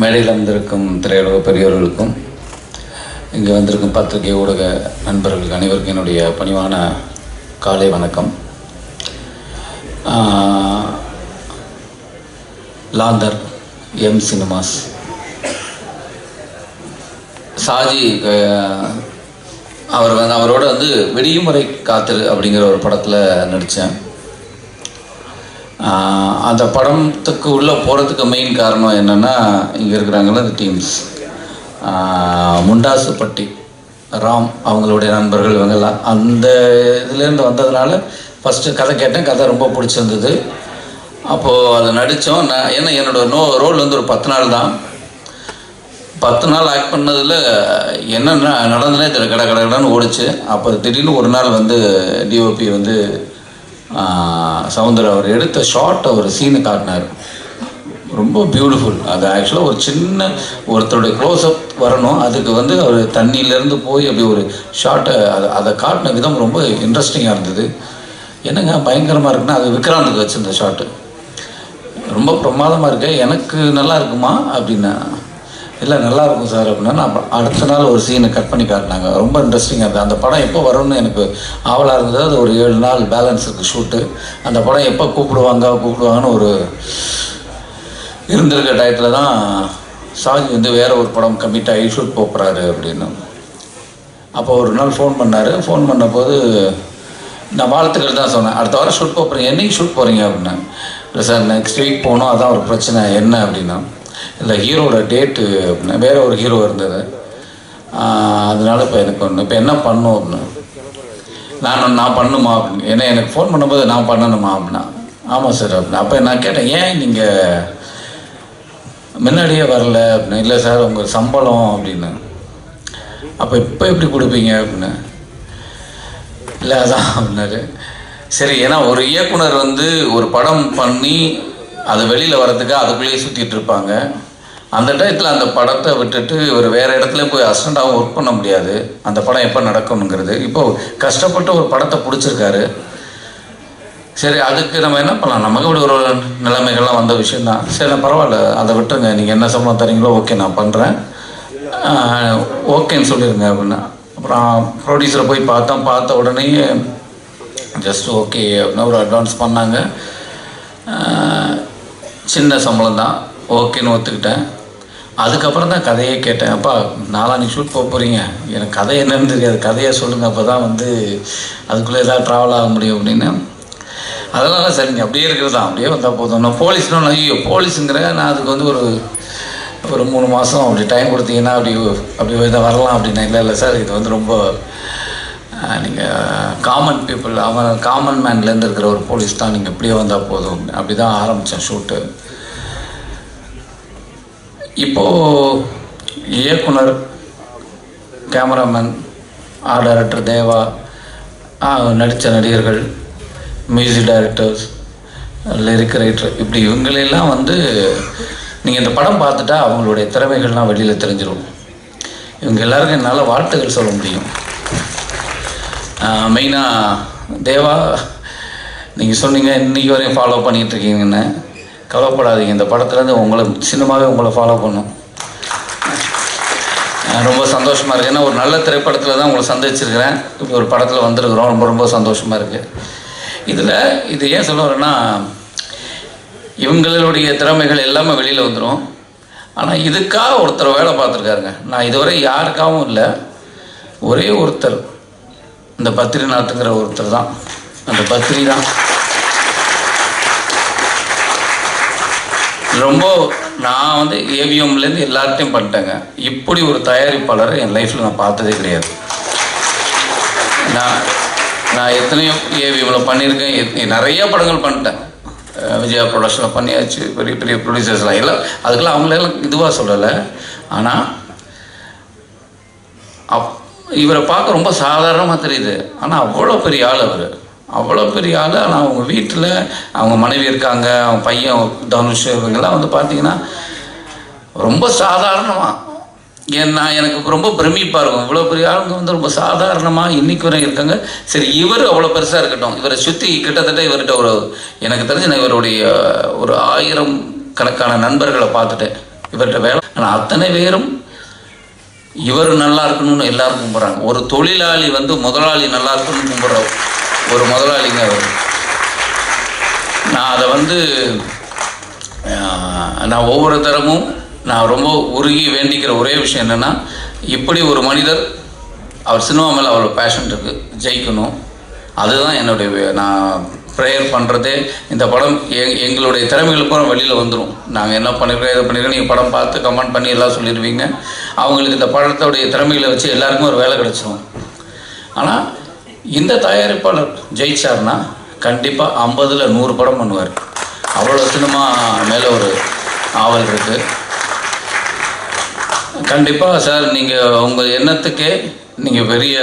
மேடையில் வந்திருக்கும் திரையுலக பெரியவர்களுக்கும் இங்கே வந்திருக்கும் பத்திரிகை ஊடக நண்பர்களுக்கு அனைவருக்கும் என்னுடைய பணிவான காலை வணக்கம். லாந்தர் எம் சினிமாஸ். சாஜி அவர் வந்து அவரோட வந்து வெடியுமுறை காத்தல் அப்படிங்கிற ஒரு படத்தில் நடித்தேன் அந்த படத்துக்கு உள்ளே போகிறதுக்கு மெயின் காரணம் என்னென்னா இங்கே இருக்கிறாங்கள அந்த டீம்ஸ் முண்டாசுப்பட்டி ராம் அவங்களுடைய நண்பர்கள் இவங்கெல்லாம் அந்த இதுலேருந்து வந்ததுனால ஃபஸ்ட்டு கதை கேட்டேன். கதை ரொம்ப பிடிச்சிருந்தது. அப்போது அதை நடித்தோம் நான் ஏன்னா என்னோட நோ ரோல் வந்து ஒரு பத்து நாள் தான். பத்து நாள் ஆக்ட் பண்ணதில் என்னென்ன நடந்தனே நடந்ததுனே தெரியல. கடை கடை கடைன்னு ஓடிச்சு. அப்போ திடீர்னு ஒரு நாள் வந்து டிஓபி வந்து சவுந்தர் அவர் எடுத்த ஷார்ட் ஒரு சீனை காட்டினார். ரொம்ப பியூட்டிஃபுல் அது ஆக்சுவலாக ஒரு சின்ன ஒருத்தருடைய க்ளோஸ்அப் வரணும். அதுக்கு வந்து அவர் தண்ணியிலேருந்து போய் அப்படி ஒரு ஷார்ட்டை அதை அதை காட்டின விதம் ரொம்ப இன்ட்ரெஸ்டிங்காக இருந்தது. என்னங்க பயங்கரமாக இருக்குன்னா அது விக்ராந்துக்கு வச்சிருந்த ஷார்ட்டு ரொம்ப பிரமாதமாக இருக்கு. எனக்கு நல்லா இருக்குமா? அப்படின்னா இல்லை நல்லா இருக்கும் சார் அப்படின்னா நான் அடுத்த நாள் ஒரு சீனை கட் பண்ணி காட்டினாங்க. ரொம்ப இன்ட்ரெஸ்டிங்காக இருந்தது அந்த படம் எப்போ வரும்னு எனக்கு ஆவலாக இருந்தது. அது ஒரு ஏழு நாள் பேலன்ஸ் இருக்குது ஷூட்டு அந்த படம் எப்போ கூப்பிடுவாங்க கூப்பிடுவாங்கன்னு ஒரு இருந்திருக்க டயத்தில் தான் சாஜி வந்து வேற ஒரு படம் கம்மிட் ஆகி ஷூட் போகிறாரு அப்படின்னு. அப்போ ஒரு நாள் ஃபோன் பண்ணார். ஃபோன் பண்ணபோது நான் வாழ்த்துக்கள் தான் சொன்னேன். அடுத்த வாரம் ஷூட் போகிறேன் என்னைக்கு ஷூட் போகிறீங்க அப்படின்னேன் இல்லை சார் நெக்ஸ்ட் வீக் போகணும் அதான் ஒரு பிரச்சனை. என்ன அப்படின்னா. இந்த ஹீரோட டேட்டு அப்படின்னா வேற ஒரு ஹீரோ இருந்தது. அதனால் அதனால இப்போ எனக்கு ஒன்று இப்போ என்ன பண்ணும் அப்படின்னு நான் நான் பண்ணுமா அப்படின்னு. ஏன்னா எனக்கு ஃபோன் பண்ணும்போது நான் பண்ணணுமா அப்படின்னா. ஆமாம் சார் அப்படின்னா. அப்போ நான் கேட்டேன் ஏன் நீங்கள் முன்னாடியே வரல? அப்படின்னு. இல்லை சார் உங்கள் சம்பளம் அப்படின்னு. அப்போ இப்போ எப்படி கொடுப்பீங்க? அப்படின்னு. இல்லை அதான் அப்படின்னாரு. சரி ஏன்னா ஒரு இயக்குனர் வந்து ஒரு படம் பண்ணி அது வெளியில் வரதுக்கு அதுக்குள்ளேயே சுற்றிட்டு இருப்பாங்க. அந்த டயத்தில் அந்த படத்தை விட்டுட்டு ஒரு வேறு இடத்துல போய் அசிஸ்டண்ட்டாகவும் ஒர்க் பண்ண முடியாது. அந்த படம் எப்போ நடக்கணுங்கிறது இப்போது கஷ்டப்பட்டு ஒரு படத்தை பிடிச்சிருக்காரு. சரி அதுக்கு நம்ம என்ன பண்ணலாம்? நமக்கு இப்படி ஒரு நிலைமைகள்லாம் வந்த விஷயந்தான் சரி நான் பரவாயில்ல. அதை விட்டுருங்க. நீங்கள் என்ன சம்பளம் தரீங்களோ ஓகே நான் பண்ணுறேன் ஓகேன்னு சொல்லிடுங்க அப்படின்னா. அப்புறம் ப்ரொடியூசரை போய் பார்த்தோம். பார்த்த உடனே ஜஸ்ட் ஓகே அப்படின்னு ஒரு அட்வான்ஸ் பண்ணாங்க. சின்ன சம்பளம் தான் ஓகேன்னு ஒத்துக்கிட்டேன். அதுக்கப்புறம் தான் கதையை கேட்டேன். அப்பா நாளான்னைக்கு ஷூட் போக போகிறீங்க எனக்கு கதை என்னன்னு தெரியாது. கதையை சொல்லுங்கள் அப்போ தான் வந்து அதுக்குள்ளே ஏதாவது ட்ராவல் ஆக முடியும் அப்படின்னு. அதெல்லாம் சரிங்க அப்படியே இருக்கிறது? தான் அப்படியே வந்தால் போதும். நான் போலீஸ்னு ஐயோ போலீஸுங்கிற நான் அதுக்கு வந்து ஒரு ஒரு மூணு மாதம் அப்படி டைம் கொடுத்தீங்கன்னா அப்படி அப்படி இதை வரலாம் அப்படின்னா. இல்லை இல்லை சார் இது வந்து ரொம்ப நீங்கள் காமன் பீப்புள் அவன் காமன் மேன்லேருந்து இருக்கிற ஒரு போலீஸ் தான். நீங்கள் இப்படியே வந்தால் போதும். அப்படி தான் ஆரம்பித்தேன் ஷூட்டு இப்போது இயக்குனர் கேமராமேன் ஆர்ட் டைரக்டர் தேவா நடித்த நடிகர்கள் மியூசிக் டைரக்டர்ஸ் லிரிக் ரைட்டர் இப்படி இவங்களெல்லாம் வந்து நீங்கள் இந்த படம் பார்த்துட்டா அவங்களுடைய திறமைகள்லாம் வெளியில் தெரிஞ்சிடும் இவங்க எல்லாருக்கும் என்னால் வாழ்த்துக்கள் சொல்ல முடியும். மெயினாக தேவா நீங்கள் சொன்னீங்க இன்றைக்கி வரையும் ஃபாலோ பண்ணிகிட்டு இருக்கீங்கன்னு. கவலைப்படாதீங்க. இந்த படத்துலேருந்து உங்களை சினிமாவே உங்களை ஃபாலோ பண்ணும். ரொம்ப சந்தோஷமாக இருக்குது ஏன்னா ஒரு நல்ல திரைப்படத்தில் தான் உங்களை சந்திச்சிருக்கிறேன். இப்போ ஒரு படத்தில் வந்திருக்கிறோம். ரொம்ப ரொம்ப சந்தோஷமாக இருக்குது இதில் இது ஏன் சொல்ல வரேன்னா இவங்களுடைய திறமைகள் எல்லாமே வெளியில் வந்துடும் ஆனால் இதுக்காக ஒருத்தர் வேலை பார்த்துருக்காருங்க. நான் இதுவரை யாருக்காகவும் இல்லை. ஒரே ஒருத்தர். இந்த பத்ரிநாத்துங்கிற ஒருத்தர் தான். அந்த பத்ரி தான். ரொம்ப நான் வந்து ஏவிஎம்லேருந்து எல்லார்ட்டையும் பண்ணிட்டேங்க. இப்படி ஒரு தயாரிப்பாளரை என் லைஃப்பில் நான் பார்த்ததே கிடையாது. நான் நான் எத்தனையோ ஏவிஎம்மில் பண்ணியிருக்கேன். எத்- நிறைய படங்கள் பண்ணிட்டேன். விஜயா ப்ரொடக்ஷனில் பண்ணியாச்சு. பெரிய பெரிய ப்ரொடியூசர்ஸ்லாம் எல்லாம். அதுக்கெல்லாம் அவங்களெல்லாம் இதுவாக சொல்லலை. ஆனால் அப் இவரை பார்க்க ரொம்ப சாதாரணமாக தெரியுது. ஆனால் அவ்வளோ பெரிய ஆள் அவர். அவ்வளோ பெரிய ஆள். ஆனால் அவங்க வீட்டில் அவங்க மனைவி இருக்காங்க அவங்க பையன் தனுஷ் இவங்கெல்லாம் வந்து பார்த்தீங்கன்னா ரொம்ப சாதாரணமாக ஏன்னா எனக்கு ரொம்ப பிரமிப்பாக இருக்கும். இவ்வளோ பெரிய ஆளுங்க வந்து ரொம்ப சாதாரணமாக இன்றைக்கு வரை இருக்காங்க. சரி இவர் அவ்வளோ பெருசாக இருக்கட்டும். இவரை சுற்றி கிட்டத்தட்ட இவர்கிட்ட ஒரு எனக்கு தெரிஞ்சு நான் இவருடைய ஒரு ஆயிரம் கணக்கான நண்பர்களை பார்த்துட்டேன். இவர்கிட்ட வேலை. ஆனால் அத்தனை பேரும் இவர் நல்லா இருக்கணும்னு எல்லாரும் கும்பிட்றாங்க. ஒரு தொழிலாளி வந்து முதலாளி நல்லா இருக்கணும்னு கும்பிட்றோம் ஒரு முதலாளிங்க அவர். நான் அதை வந்து நான் ஒவ்வொரு தரமும் நான் ரொம்ப உருகி வேண்டிக்கிற ஒரே விஷயம் என்னென்னா இப்படி ஒரு மனிதர் அவர் சினிமா மேலே அவ்வளோ பேஷன் இருக்குது ஜெயிக்கணும். அதுதான் என்னுடைய நான் ப்ரேயர் பண்ணுறதே இந்த படம் எங் எங்களுடைய திறமைகளுக்கு பூரா வெளியில் வந்துடும் நாங்கள் என்ன பண்ணிக்கிறோம் இதை பண்ணிருக்கோம் நீங்கள் படம் பார்த்து கமெண்ட் பண்ணி எல்லாம் சொல்லிடுவீங்க அவங்களுக்கு இந்த படத்தோடைய திறமைகளை வச்சு எல்லாருக்குமே ஒரு வேலை கிடச்சிரும். ஆனால் இந்த தயாரிப்பாளர் ஜெயிச்சார்னா கண்டிப்பாக ஐம்பதில் நூறு படம் பண்ணுவார். அவ்வளோ சினிமா மேலே ஒரு ஆவல் இருக்குது கண்டிப்பாக சார் நீங்கள் உங்கள் எண்ணத்துக்கே நீங்கள் பெரிய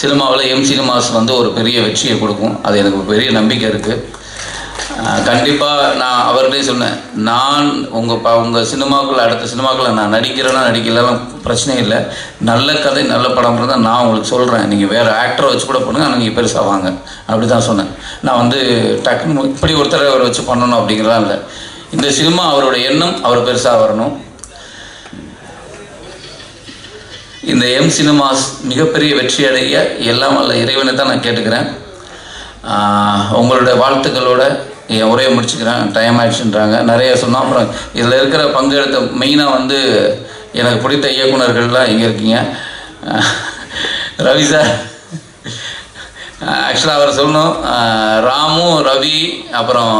சினிமாவில் எம் சினிமாஸ் வந்து ஒரு பெரிய வெற்றியை கொடுக்கும். அது எனக்கு பெரிய நம்பிக்கை இருக்குது கண்டிப்பாக நான் அவர்கிட்டே சொன்னேன். நான் உங்கள் ப உங்கள் சினிமாக்கள் அடுத்த சினிமாக்களில் நான் நடிக்கிறேன்னா நடிக்கலாம் பிரச்சனை இல்லை. நல்ல கதை நல்ல படம் தான் நான் உங்களுக்கு சொல்கிறேன் நீங்கள் வேறு ஆக்டரை வச்சு கூட பண்ணுங்க ஆனால் நீங்கள் பெருசாக வாங்க. அப்படி தான் சொன்னேன். நான் வந்து டக்குன்னு இப்படி ஒருத்தரை அவர் வச்சு பண்ணணும் அப்படிங்கிறதா இல்லை. இந்த சினிமா அவரோட எண்ணம் அவர் பெருசாக வரணும். இந்த எம் சினிமாஸ் மிகப்பெரிய வெற்றி அடைய எல்லாம் வல்ல இறைவனை தான் நான் கேட்டுக்கிறேன். உங்களுடைய வாழ்த்துக்களோட என் உரையை முடிச்சுக்கிறேன். டைம் ஆயிடுச்சுன்றாங்க. நிறைய சொன்னோம் அப்புறம் இதில் இருக்கிற பங்கெடுத்த மெயினாக வந்து எனக்கு பிடித்த இயக்குனர்கள்லாம் இங்கே இருக்கீங்க? ரவி சார். ஆக்சுவலாக அவர் சொல்லணும். ராமு ரவி அப்புறம்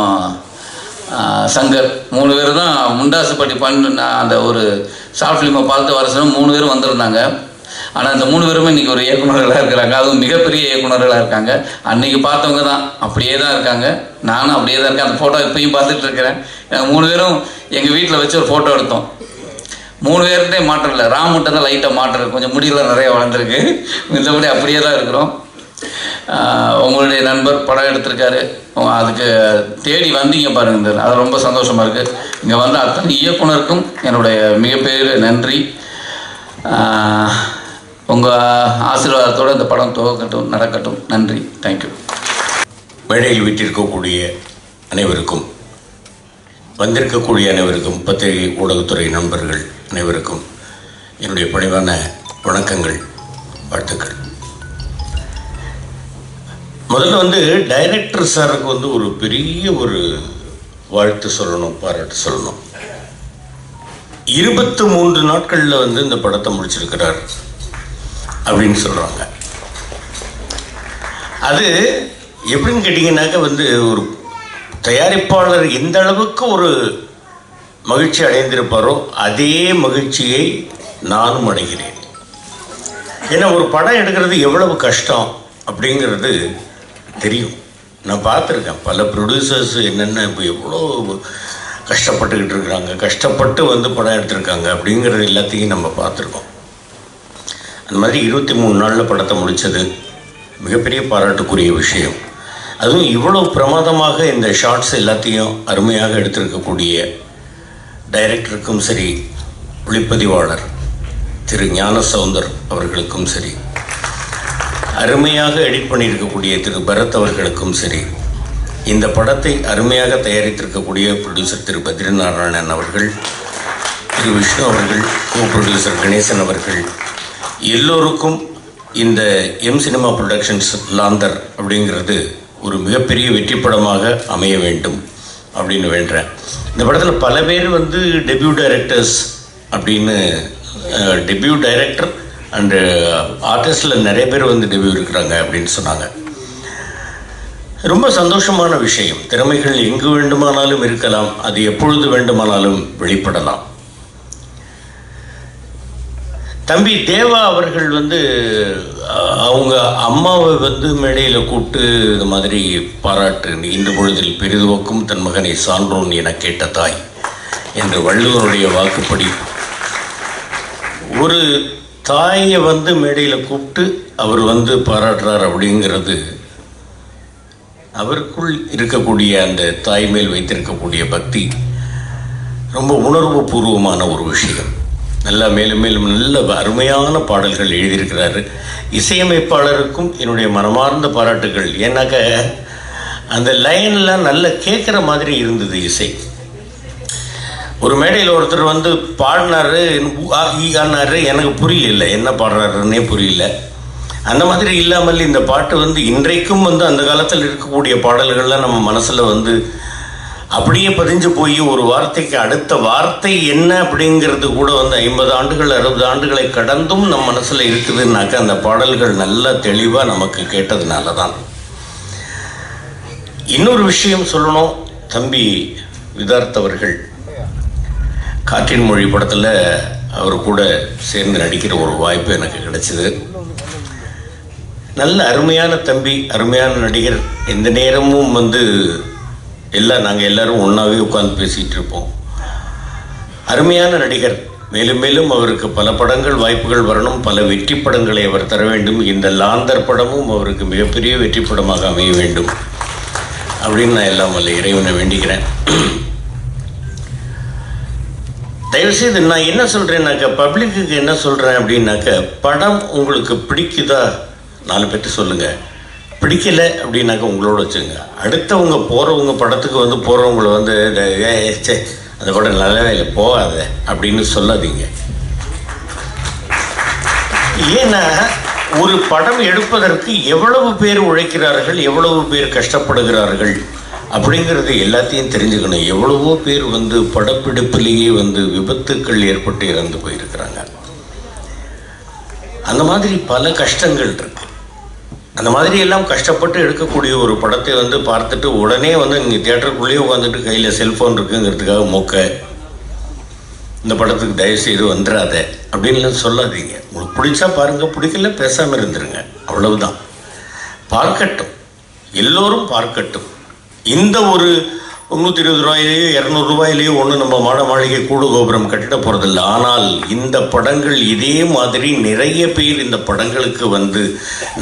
சங்கர். மூணு பேர் தான் முண்டாசுப்பட்டி பண்ண அந்த ஒரு ஷார்ட் ஃபிலிமை பார்த்து வர சொன்னால் மூணு பேரும் வந்திருந்தாங்க. ஆனால் அந்த மூணு பேருமே இன்றைக்கி ஒரு இயக்குனர்களாக இருக்கிறாங்க. அதுவும் மிகப்பெரிய இயக்குனர்களாக இருக்காங்க. அன்றைக்கி பார்த்தவங்க தான். அப்படியே தான் இருக்காங்க. நானும் அப்படியே தான் இருக்கேன். அந்த ஃபோட்டோ இப்பயும் பார்த்துட்டு இருக்கிறேன். நாங்கள் மூணு பேரும் எங்கள் வீட்டில் வச்சு ஒரு ஃபோட்டோ எடுத்தோம். மூணு பேர்கிட்டே மாற்றம் இல்லை. ராம் மட்டும் தான் லைட்டாக மாற்றம் இருக்கு. கொஞ்சம் முடியெல்லாம் நிறைய வளர்ந்துருக்கு. மத்தபடி அப்படியே தான் இருக்கிறோம். உங்களுடைய நண்பர் படம் எடுத்திருக்காரு. அதுக்கு தேடி வந்தீங்க பாருங்க. இந்த அது ரொம்ப சந்தோஷமாக இருக்குது இங்கே வந்த அத்தனை இயக்குனருக்கும் என்னுடைய மிகப்பெரிய நன்றி. உங்கள் ஆசீர்வாதத்தோடு ஆசீர்வாதத்தோட இந்த படம் துவக்கட்டும் நடக்கட்டும். நன்றி. தேங்க்யூ மேடையில் வீட்டிருக்கக்கூடிய அனைவருக்கும் வந்திருக்கக்கூடிய அனைவருக்கும் பத்திரிகை ஊடகத்துறை நண்பர்கள் அனைவருக்கும் என்னுடைய பணிவான வணக்கங்கள் வாழ்த்துக்கள். முதல்ல வந்து டைரக்டர் சாருக்கு வந்து ஒரு பெரிய ஒரு வாழ்த்து சொல்லணும் பாராட்டு சொல்லணும். இருபத்து மூன்று நாட்களில் வந்து இந்த படத்தை முடிச்சிருக்கிறார். அப்படின்னு சொல்கிறாங்க அது எப்படின்னு கேட்டிங்கனாக்க வந்து ஒரு தயாரிப்பாளர் எந்த அளவுக்கு ஒரு மகிழ்ச்சி அடைந்திருப்பாரோ அதே மகிழ்ச்சியை நானும் அடைகிறேன். ஏன்னா ஒரு படம் எடுக்கிறது எவ்வளவு கஷ்டம் அப்படிங்கிறது தெரியும். நான் பார்த்துருக்கேன். பல ப்ரொடியூசர்ஸ் என்னென்ன இப்போ எவ்வளோ கஷ்டப்பட்டுக்கிட்டு இருக்கிறாங்க கஷ்டப்பட்டு வந்து படம் எடுத்திருக்காங்க அப்படிங்கிறது எல்லாத்தையும் நம்ம பார்த்துருக்கோம். அந்த மாதிரி இருபத்தி மூணு நாளில் படத்தை முடித்தது மிகப்பெரிய பாராட்டுக்குரிய விஷயம். அதுவும் இவ்வளோ பிரமாதமாக இந்த ஷார்ட்ஸ் எல்லாத்தையும் அருமையாக எடுத்திருக்கக்கூடிய டைரக்டருக்கும் சரி ஒளிப்பதிவாளர் திரு ஞான சவுந்தர் அவர்களுக்கும் சரி அருமையாக எடிட் பண்ணியிருக்கக்கூடிய திரு பரத் அவர்களுக்கும் சரி இந்த படத்தை அருமையாக தயாரித்திருக்கக்கூடிய ப்ரொடியூசர் திரு பத்ரிநாராயணன் அவர்கள் திரு விஷ்ணு அவர்கள் கோ ப்ரொடியூசர் கணேசன் அவர்கள் எல்லோருக்கும் இந்த எம் சினிமா ப்ரொடக்ஷன்ஸ் லாந்தர் அப்படிங்கிறது ஒரு மிகப்பெரிய வெற்றி படமாக அமைய வேண்டும் அப்படின்னு வேண்டுறேன் இந்த படத்தில் பல பேர் வந்து டெபியூ டைரக்டர்ஸ் அப்படின்னு டெபியூ டைரக்டர் அண்டு ஆர்டிஸ்டில் நிறைய பேர் வந்து டெபியூ இருக்கிறாங்க அப்படின்னு சொன்னாங்க. ரொம்ப சந்தோஷமான விஷயம். திறமைகள் எங்கு வேண்டுமானாலும் இருக்கலாம் அது எப்பொழுது வேண்டுமானாலும் வெளிப்படலாம். தம்பி தேவா அவர்கள் வந்து அவங்க அம்மாவை வந்து மேடையில் கூப்பிட்டு இது மாதிரி பாராட்டு "நீ பொழுதில் பெரிதுவக்கும் தன் மகனை சான்றோன் என கேட்ட தாய் என்று வள்ளுவருடைய வாக்குப்படி. ஒரு தாயை வந்து மேடையில் கூப்பிட்டு அவர் வந்து பாராட்டுறார் அப்படிங்கிறது அவருக்குள் இருக்கக்கூடிய அந்த தாய் மேல் வைத்திருக்கக்கூடிய பக்தி ரொம்ப உணர்வு பூர்வமான ஒரு விஷயம். நல்லா மேலும் மேலும் நல்ல அருமையான பாடல்கள் எழுதியிருக்கிறாரு. இசையமைப்பாளருக்கும் என்னுடைய மனமார்ந்த பாராட்டுகள். ஏன்னாக்க அந்த லைன்லாம் நல்லா கேட்குற மாதிரி இருந்தது இசை. ஒரு மேடையில் ஒருத்தர் வந்து பாடினாரு ஆனாரு எனக்கு புரியல என்ன பாடுறாருன்னே புரியல. அந்த மாதிரி இல்லாமல் இந்த பாட்டு வந்து இன்றைக்கும் வந்து அந்த காலத்தில் இருக்கக்கூடிய பாடல்கள்லாம் நம்ம மனசில் வந்து அப்படியே பதிஞ்சு போய் ஒரு வார்த்தைக்கு அடுத்த வார்த்தை என்ன அப்படிங்கிறது கூட வந்து ஐம்பது ஆண்டுகள் அறுபது ஆண்டுகளை கடந்தும் நம் மனசில் இருக்குதுன்னாக்கா அந்த பாடல்கள் நல்லா தெளிவாக நமக்கு கேட்டதுனால தான் இன்னொரு விஷயம் சொல்லணும் தம்பி விதார்த்தவர்கள் காற்றின் மொழி படத்தில் அவர் கூட சேர்ந்து நடிக்கிற ஒரு வாய்ப்பு எனக்கு கிடைச்சிது. நல்ல அருமையான தம்பி அருமையான நடிகர். எந்த நேரமும் வந்து எல்லாம் நாங்கள் எல்லாரும் ஒன்றாவே உட்காந்து பேசிகிட்டு இருப்போம் அருமையான நடிகர். மேலும் மேலும் அவருக்கு பல படங்கள் வாய்ப்புகள் வரணும். பல வெற்றி படங்களை அவர் தர வேண்டும். இந்த லாந்தர் படமும் அவருக்கு மிகப்பெரிய வெற்றி படமாக அமைய வேண்டும். அப்படின்னு நான் எல்லாம் வல்ல இறைவனை வேண்டிக்கிறேன். தயவுசெய்து நான் என்ன சொல்கிறேன்னாக்கா பப்ளிக்குக்கு என்ன சொல்கிறேன் அப்படின்னாக்க படம் உங்களுக்கு பிடிக்குதா? நாலு பேர்ட்டு சொல்லுங்கள் பிடிக்கல அப்படின்னாக்க உங்களோட வச்சுங்க அடுத்தவங்க போகிறவங்க படத்துக்கு வந்து போகிறவங்கள வந்து "டேய், அந்த படம் நல்லாவே இல்லை போகாத அப்படின்னு சொல்லாதீங்க. ஏன்னா ஒரு படம் எடுப்பதற்கு எவ்வளவு பேர் உழைக்கிறார்கள் எவ்வளவு பேர் கஷ்டப்படுகிறார்கள் அப்படிங்கிறது எல்லாத்தையும் தெரிஞ்சுக்கணும். எவ்வளவோ பேர் வந்து படப்பிடிப்பிலேயே வந்து விபத்துக்கள் ஏற்பட்டு இறந்து போயிருக்கிறாங்க. அந்த மாதிரி பல கஷ்டங்கள் இருக்கு. அந்த மாதிரி எல்லாம் கஷ்டப்பட்டு எடுக்கக்கூடிய ஒரு படத்தை வந்து பார்த்துட்டு உடனே வந்து நீங்கள் தியேட்டருக்குள்ளேயே உட்காந்துட்டு கையில் செல்ஃபோன் இருக்குங்கிறதுக்காக மொக்க இந்த படத்துக்கு தயவுசெய்து வந்துடாத அப்படின்லாம் சொல்லாதீங்க. உங்களுக்கு பிடிச்சா பாருங்க பிடிக்கல பேசாமல் இருந்துருங்க. அவ்வளவுதான். பார்க்கட்டும். எல்லோரும் பார்க்கட்டும். இந்த ஒரு முந்நூற்றி இருபது ரூபாயிலேயோ இரநூறு ரூபாயிலேயோ நம்ம மாட மாளிகை கூடு கோபுரம் கட்டிட போகிறதில்ல ஆனால் இந்த படங்கள் இதே மாதிரி நிறைய பேர் இந்த படங்களுக்கு வந்து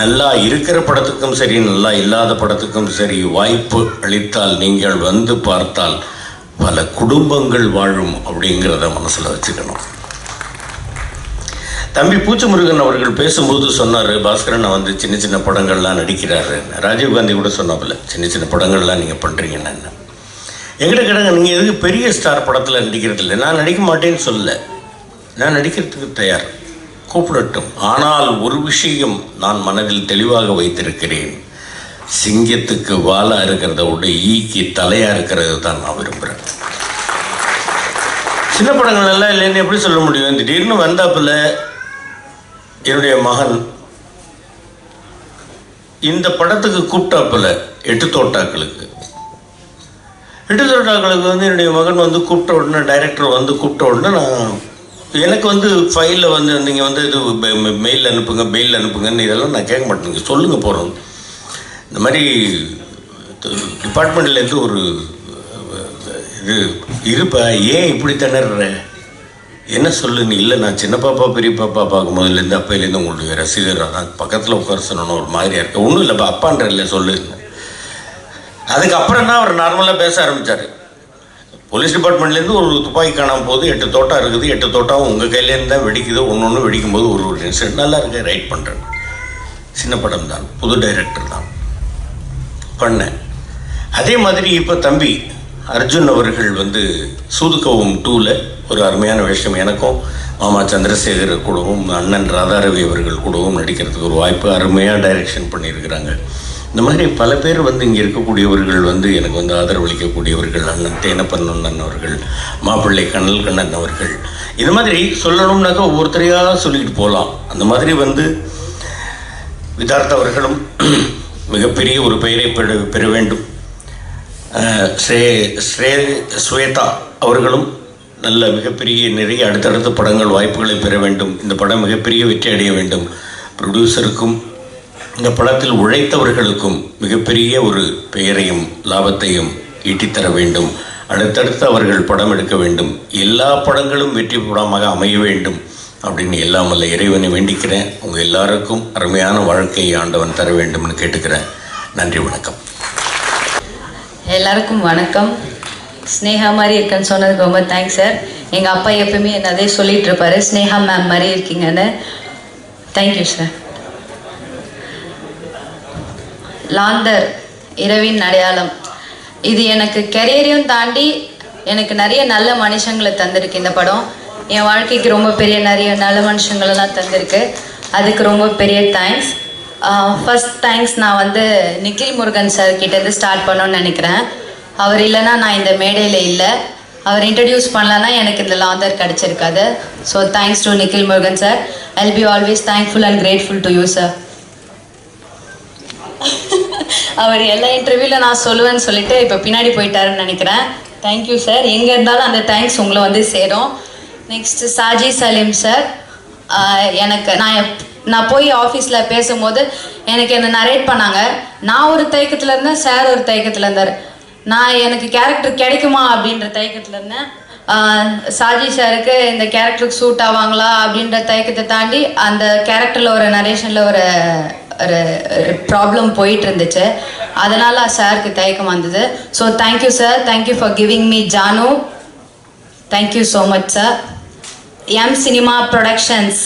நல்லா இருக்கிற படத்துக்கும் சரி நல்லா இல்லாத படத்துக்கும் சரி வாய்ப்பு அளித்தால் நீங்கள் வந்து பார்த்தால் பல குடும்பங்கள் வாழும் அப்படிங்கிறத மனசில் வச்சுக்கணும். தம்பி பூச்சமுருகன் அவர்கள் பேசும்போது சொன்னார் பாஸ்கரன் வந்து சின்ன சின்ன படங்கள்லாம் நடிக்கிறாரு. ராஜீவ்காந்தி கூட சொன்னாப்பில்ல சின்ன சின்ன படங்கள்லாம் நீங்கள் பண்ணுறீங்கன்னு எங்கிட்ட கேட்டாங்க நீங்கள் எதுக்கு பெரிய ஸ்டார் படத்தில் நடிக்கிறது இல்லை? நான் நடிக்க மாட்டேன்னு சொல்லலை. நான் நடிக்கிறதுக்கு தயார். கூப்பிடட்டும். ஆனால் ஒரு விஷயம் நான் மனதில் தெளிவாக வைத்திருக்கிறேன். சிங்கத்துக்கு வாலா இருக்கிறத விட ஈக்கு தலையாக இருக்கிறது தான் நான் விரும்புகிறேன் சின்ன படங்கள் எல்லாம் இல்லைன்னு எப்படி சொல்ல முடியும்? திடீர்னு வந்தாப்புல என்னுடைய மகன் இந்த படத்துக்கு கூப்பிட்டாப்புல எட்டு தோட்டாக்களுக்கு எட்டு தோட்டாக்களுக்கு வந்து என்னுடைய மகன் வந்து கூப்பிட்ட உடனே டைரக்டர் வந்து கூப்பிட்ட உடனே நான் எனக்கு வந்து ஃபைலில் வந்து நீங்கள் வந்து இது மெயில் அனுப்புங்க மெயில் அனுப்புங்கன்னு இதெல்லாம் நான் கேட்க மாட்டேங்க சொல்லுங்கள் போகிறோம் இந்த மாதிரி டிபார்ட்மெண்ட்லேருந்து ஒரு இது இருப்பா ஏன் இப்படி திணற என்ன சொல்லு நீ இல்லை நான் சின்ன பாப்பா பெரிய பாப்பா பார்க்கும் போதுலேருந்து அப்பையிலேருந்து உங்களுக்கு ரசிகர் தான் பக்கத்தில் உட்கார சொன்னோன்னு ஒரு மாதிரியா இருக்கு. ஒன்றும் இல்லைப்பா அப்பான்ற இல்லை சொல்லு. அதுக்கப்புறம் தான் அவர் நார்மலாக பேச ஆரம்பித்தார் போலீஸ் டிபார்ட்மெண்ட்லேருந்து ஒரு துப்பாக்கி காணாம போது எட்டு தோட்டம் இருக்குது எட்டு தோட்டம் உங்கள் கையிலேருந்து தான் வெடிக்குது ஒன்று ஒன்று வெடிக்கும்போது ஒரு ஒரு இன்சிடென்ட். நல்லா இருக்கு ரைட் பண்ணுறேன் சின்ன படம் தான் புது டைரக்டர் தான். பண்ணேன். அதே மாதிரி இப்போ தம்பி அர்ஜுன் அவர்கள் வந்து சூதுகவும் டூவில் ஒரு அருமையான விஷயம் எனக்கும் மாமா சந்திரசேகர் கூடவும் அண்ணன் ராதாரவி அவர்கள் கூடவும் நடிக்கிறதுக்கு ஒரு வாய்ப்பு அருமையாக டைரக்ஷன் பண்ணியிருக்கிறாங்க. இந்த மாதிரி பல பேர் வந்து இங்கே இருக்கக்கூடியவர்கள் வந்து எனக்கு வந்து ஆதரவளிக்கக்கூடியவர்கள் அண்ணன் தேனப்பன் அண்ணன் அவர்கள் மாப்பிள்ளை கண்ணல் கண்ணன் அவர்கள். இது மாதிரி சொல்லணும்னாக்கா ஒவ்வொருத்தரையாக சொல்லிட்டு போகலாம் அந்த மாதிரி வந்து விதார்த்த அவர்களும் மிகப்பெரிய ஒரு பெயரை பெற பெற வேண்டும். ஸ்ரே ஸ்ரே ஸ்வேதா அவர்களும் நல்ல மிகப்பெரிய நிறைய அடுத்தடுத்த படங்கள் வாய்ப்புகளை பெற வேண்டும். இந்த படம் மிகப்பெரிய வெற்றி அடைய வேண்டும். ப்ரொடியூசருக்கும் இந்த படத்தில் உழைத்தவர்களுக்கும் மிகப்பெரிய ஒரு பெயரையும் லாபத்தையும் ஈட்டித்தர வேண்டும். அடுத்தடுத்து அவர்கள் படம் எடுக்க வேண்டும். எல்லா படங்களும் வெற்றி படமாக அமைய வேண்டும் அப்படின்னு எல்லாம் வல்ல இறைவனை வேண்டிக்கிறேன். உங்கள் எல்லாருக்கும் அருமையான வாழ்க்கையை ஆண்டவன் தர வேண்டும்னு கேட்டுக்கிறேன். நன்றி வணக்கம். எல்லாருக்கும் வணக்கம். ஸ்னேகா மாதிரி இருக்கேன்னு சொன்னதுக்கு ரொம்ப தேங்க்ஸ் சார் எங்கள் அப்பா எப்பவுமே என்ன அதே சொல்லிட்டு இருப்பாரு. ஸ்னேகா மேம் மாதிரி இருக்கீங்கன்னு. தேங்க்யூ சார் லாந்தர் இரவின் அடையாளம். இது எனக்கு கெரியரையும் தாண்டி எனக்கு நிறைய நல்ல மனுஷங்களை தந்திருக்கு இந்த படம். என் வாழ்க்கைக்கு ரொம்ப பெரிய நிறைய நல்ல மனுஷங்களெல்லாம் தந்திருக்கு. அதுக்கு ரொம்ப பெரிய தேங்க்ஸ் ஃபஸ்ட் தேங்க்ஸ் நான் வந்து நிக்கில் முருகன் சார் கிட்டேருந்து ஸ்டார்ட் பண்ணோன்னு நினைக்கிறேன். அவர் இல்லைன்னா நான் இந்த மேடையில் இல்லை. அவர் இன்ட்ரடியூஸ் பண்ணலன்னா எனக்கு இந்த Laandhar கிடச்சிருக்காது. So thanks to Nikhil Murugan sir I be always thankful and grateful to you sir அவர் எல்லா இன்டர்வியூவில் நான் சொல்லுவேன்னு சொல்லிட்டு இப்போ பின்னாடி போயிட்டாருன்னு நினைக்கிறேன். தேங்க்யூ சார் எங்கே இருந்தாலும் அந்த தேங்க்ஸ் உங்களை வந்து சேரும். நெக்ஸ்ட் சாஜி சலீம் சார் எனக்கு நான் எப்- நான் போய் ஆஃபீஸில் பேசும்போது எனக்கு என்ன நரேட் பண்ணாங்க. நான் ஒரு தயக்கத்தில் இருந்தேன் சார் ஒரு தயக்கத்தில் இருந்தார். நான் எனக்கு கேரக்டர் கிடைக்குமா அப்படின்ற தயக்கத்தில் இருந்தேன். சாஜி சாருக்கு இந்த கேரக்டருக்கு சூட் ஆவாங்களா அப்படின்ற தயக்கத்தை தாண்டி அந்த கேரக்டரில் ஒரு நரேஷனில் ஒரு ஒரு ப்ராப்ளம் போயிட்டு இருந்துச்சு அதனால சாருக்கு தயக்கம் வந்தது. So thank you sir thank you for giving me Janu thank you so much sir M cinema productions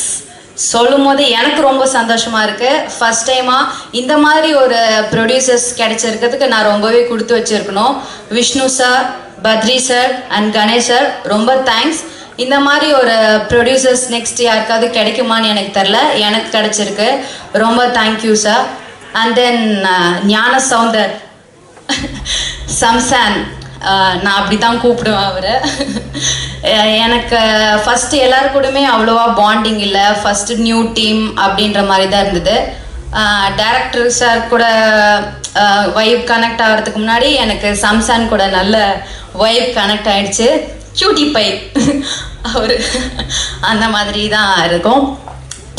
சொல்லும் போது எனக்கு ரொம்ப சந்தோஷமா இருக்கு. ஃபர்ஸ்ட் டைமா இந்த மாதிரி ஒரு ப்ரொடியூசர்ஸ் கிடைச்சிருக்கிறதுக்கு நான் ரொம்பவே கொடுத்து வச்சிருக்கணும். Vishnu sir Badri sir and Ganesh sir ரொம்ப தேங்க்ஸ் இந்த மாதிரி ஒரு ப்ரொடியூசர்ஸ் நெக்ஸ்ட் யாருக்காவது கிடைக்குமான்னு எனக்கு தெரில எனக்கு கிடைச்சிருக்கு. ரொம்ப தேங்க்யூ சார் அண்ட் தென் ஞான சவுந்தர். சம்சான். Uh, நான் அப்படி தான் கூப்பிடுவேன் அவரை. எனக்கு uh, ஃபஸ்ட்டு எல்லாரு கூடமே அவ்வளோவா பாண்டிங் இல்லை. ஃபஸ்ட்டு நியூ டீம் அப்படின்ற மாதிரி தான் இருந்தது uh, டேரக்டர் சார் கூட வைப் கனெக்ட் ஆகிறதுக்கு முன்னாடி எனக்கு சம்சான் கூட நல்ல வைப் கனெக்ட் ஆயிடுச்சு. கியூட்டி பை அவர். அந்த மாதிரி தான் இருக்கும்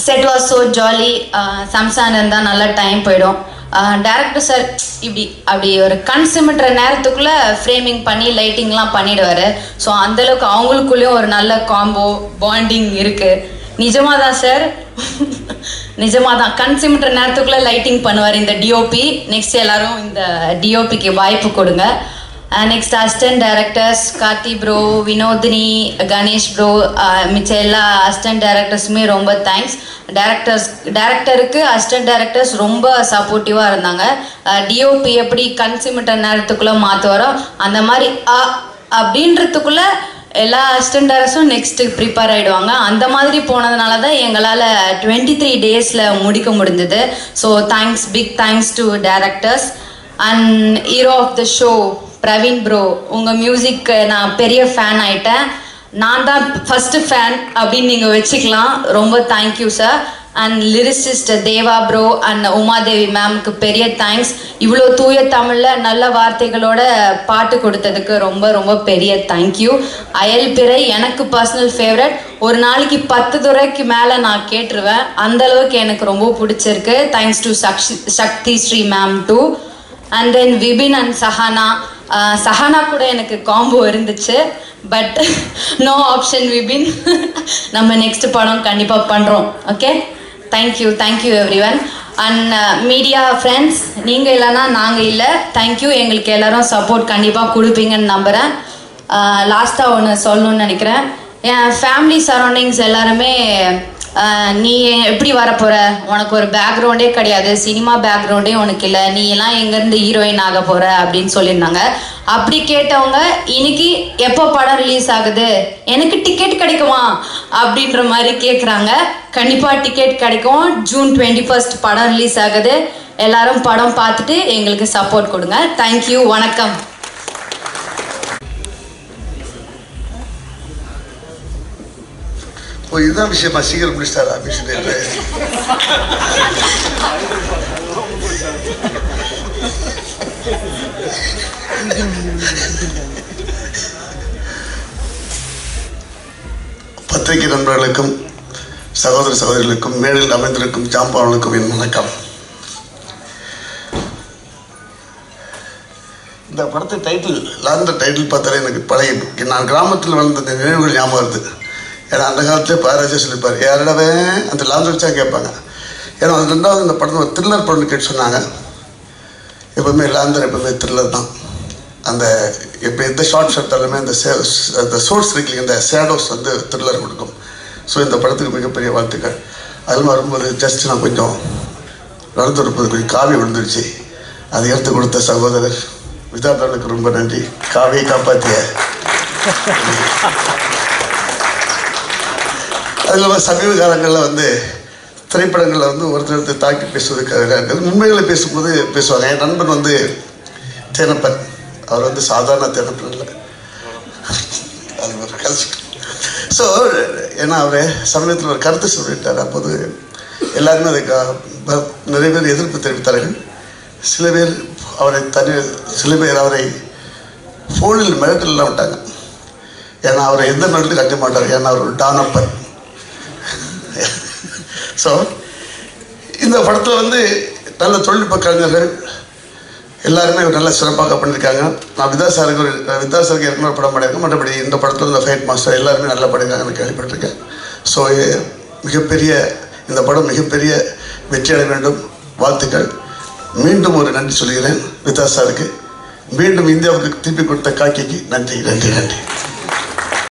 set was so jolly Samson இருந்தால் நல்லா டைம் போயிடும். டேரக்டர் சார் இப்படி அப்படி ஒரு கண் சிமிட்டுற நேரத்துக்குள்ளே ஃப்ரேமிங் பண்ணி லைட்டிங்லாம் பண்ணிடுவார். ஸோ அந்தளவுக்கு அவங்களுக்குள்ளேயும் ஒரு நல்ல காம்போ பாண்டிங் இருக்குது நிஜமாக தான் சார் நிஜமாக தான் கண் சிமிட்டுற நேரத்துக்குள்ளே லைட்டிங் பண்ணுவார் இந்த டிஓபி நெக்ஸ்ட் எல்லாரும் இந்த டிஓபிக்கு வாய்ப்பு கொடுங்க. Next assistant directors Karthi bro Vinodhini Ganesh bro மிச்ச எல்லா அசிஸ்டன்ட் டைரக்டர்ஸுமே ரொம்ப தேங்க்ஸ் டேரக்டர்ஸ் டேரக்டருக்கு அசிஸ்டன்ட் டைரக்டர்ஸ் ரொம்ப சப்போர்ட்டிவாக இருந்தாங்க. Uh, டிஓபி எப்படி கண் நேரத்துக்குள்ளே மாற்றுவாரோ அந்த மாதிரி அ அப்படின்றதுக்குள்ளே எல்லா அசிஸ்டன்ட் டேரக்டர்ஸும் நெக்ஸ்ட்டு ப்ரிப்பேர் ஆகிடுவாங்க அந்த மாதிரி போனதுனால தான் எங்களால் டுவெண்ட்டி த்ரீ டேஸில் முடிக்க முடிஞ்சது. So thanks big thanks to directors and hero of the show Praveen bro உங்கள் மியூசிக் நான் பெரிய ஃபேன் ஆயிட்டேன். நான் தான் ஃபஸ்ட்டு ஃபேன் அப்படின்னு நீங்கள் வச்சுக்கலாம். ரொம்ப thank you sir and lyricist Deva bro and Umadevi மேம்க்கு பெரிய தேங்க்ஸ் இவ்வளோ தூய தமிழில் நல்ல வார்த்தைகளோட பாட்டு கொடுத்ததுக்கு ரொம்ப ரொம்ப பெரிய தேங்க்யூ அயல் பிறை எனக்கு பர்சனல் ஃபேவரட் ஒரு நாளைக்கு பத்து துறைக்கு மேலே நான் கேட்டுருவேன். அந்த அளவுக்கு எனக்கு ரொம்ப பிடிச்சிருக்கு. Thanks to Sakshi Sakthi Sri ma'am too and then Vipin and Sahana. Sahana கூட எனக்கு காம்போ இருந்துச்சு. பட் நோ ஆப்ஷன் விபின் நம்ம நெக்ஸ்ட் படம் கண்டிப்பாக பண்ணுறோம் okay thank you thank you everyone and media friends நீங்கள் இல்லைன்னா நாங்கள் இல்லை. தேங்க்யூ எங்களுக்கு எல்லாரும் சப்போர்ட் கண்டிப்பாக கொடுப்பீங்கன்னு நம்புகிறேன் லாஸ்ட்டாக ஒன்று சொல்லணும்னு நினைக்கிறேன். என் ஃபேமிலி சரௌண்டிங்ஸ் எல்லாருமே நீ எப்படி வரப்போற? உனக்கு ஒரு பேக்ரவுண்டே கிடையாது. சினிமா பேக்ரவுண்டே உனக்கு இல்லை. நீ எல்லாம் எங்கேருந்து ஹீரோயின் ஆக போற அப்படின்னு சொல்லியிருந்தாங்க. அப்படி கேட்டவங்க இன்னைக்கு எப்போ படம் ரிலீஸ் ஆகுது? எனக்கு டிக்கெட் கிடைக்குமா? அப்படின்ற மாதிரி கேட்குறாங்க கண்டிப்பாக டிக்கெட் கிடைக்கும். ஜூன் டுவெண்ட்டி ஃபர்ஸ்ட் படம் ரிலீஸ் ஆகுது. எல்லாரும் படம் பார்த்துட்டு எங்களுக்கு சப்போர்ட் கொடுங்க. தேங்க்யூ வணக்கம். ஓ இதுதான் விஷயமா சீக்கிரம் முடிச்சிட்டாரா பேசிட்டு பத்திரிகை நண்பர்களுக்கும் சகோதர சகோதரிகளுக்கும் மேலில் அமைந்திருக்கும் ஜாம்பாவர்களுக்கும் என் வணக்கம். இந்த படத்தை டைட்டில் லாந்த டைட்டில் பார்த்தாலே எனக்கு பழைய நான் கிராமத்தில் வளர்ந்த இந்த நினைவுகள் ஞாபகம் வருது. ஏன்னா அந்த காலத்துலேயே பாராஜா சொல்லியிருப்பார் யாரிடவே அந்த லாந்து வச்சா கேட்பாங்க. ஏன்னா அது ரெண்டாவது இந்த படத்தில் ஒரு த்ரில்லர் படம்னு கேட்டு சொன்னாங்க. எப்பவுமே லாந்தர் எப்பவுமே த்ரில்லர் தான். அந்த இப்போ எந்த ஷார்ட்ஸ் எடுத்தாலுமே அந்த சே அந்த சோர்ஸ் இருக்கு இந்த ஷேடோஸ் வந்து த்ரில்லர் கொடுக்கும். ஸோ இந்த படத்துக்கு மிகப்பெரிய வாழ்த்துக்கள். அதில் வரும்போது ஜஸ்ட் நான் கொஞ்சம் நடந்து வரும்போது கொஞ்சம் காவி விழுந்துருச்சு. அதை எடுத்து கொடுத்த சகோதரர் விதாதனுக்கு ரொம்ப நன்றி. காவியை காப்பாற்றிய அதில் இல்லாமல் சமீப காலங்களில் வந்து திரைப்படங்களில் வந்து ஒருத்தர் தாக்கி பேசுவதற்காக உண்மைகளை பேசும்போது பேசுவாங்க. என் நண்பன் வந்து தேனப்பன். அவர் வந்து சாதாரண தேனப்பன் இல்லை. அது ஒரு கல்ச்சு ஸோ ஏன்னா அவர் சமயத்தில் ஒரு கருத்து சொல்லிட்டார். அப்போது எல்லாருமே அதுக்கு நிறைய பேர் எதிர்ப்பு தெரிவித்தார்கள். சில பேர் அவரை தனி சில பேர் அவரை ஃபோனில் மிரட்டலாம் விட்டாங்க. ஏன்னா அவரை எந்த மிரட்டலும் கட்ட மாட்டார். ஏன்னா அவர் டானப்பர் டானப்பன். ஸோ இந்த படத்தில் வந்து நல்ல தொழில்நுட்ப கலைஞர்கள் எல்லாருமே நல்ல சிறப்பாக பண்ணியிருக்காங்க. நான் விதா ஒரு விதா சாருக்கு ஏற்கனவே படம் பண்ணியிருக்கேன். மற்றபடி இந்த படத்தில் இந்த ஃபைட் மாஸ்டர் எல்லாருமே நல்லா பண்ணியிருக்காங்கன்னு கேள்விப்பட்டிருக்கேன். ஸோ மிகப்பெரிய இந்த படம் மிகப்பெரிய வெற்றி அடைய வேண்டும். வாழ்த்துக்கள். மீண்டும் ஒரு நன்றி சொல்கிறேன் விதா சாருக்கு. மீண்டும் இந்தியாவுக்கு திருப்பி கொடுத்த காக்கிக்கு நன்றி நன்றி நன்றி.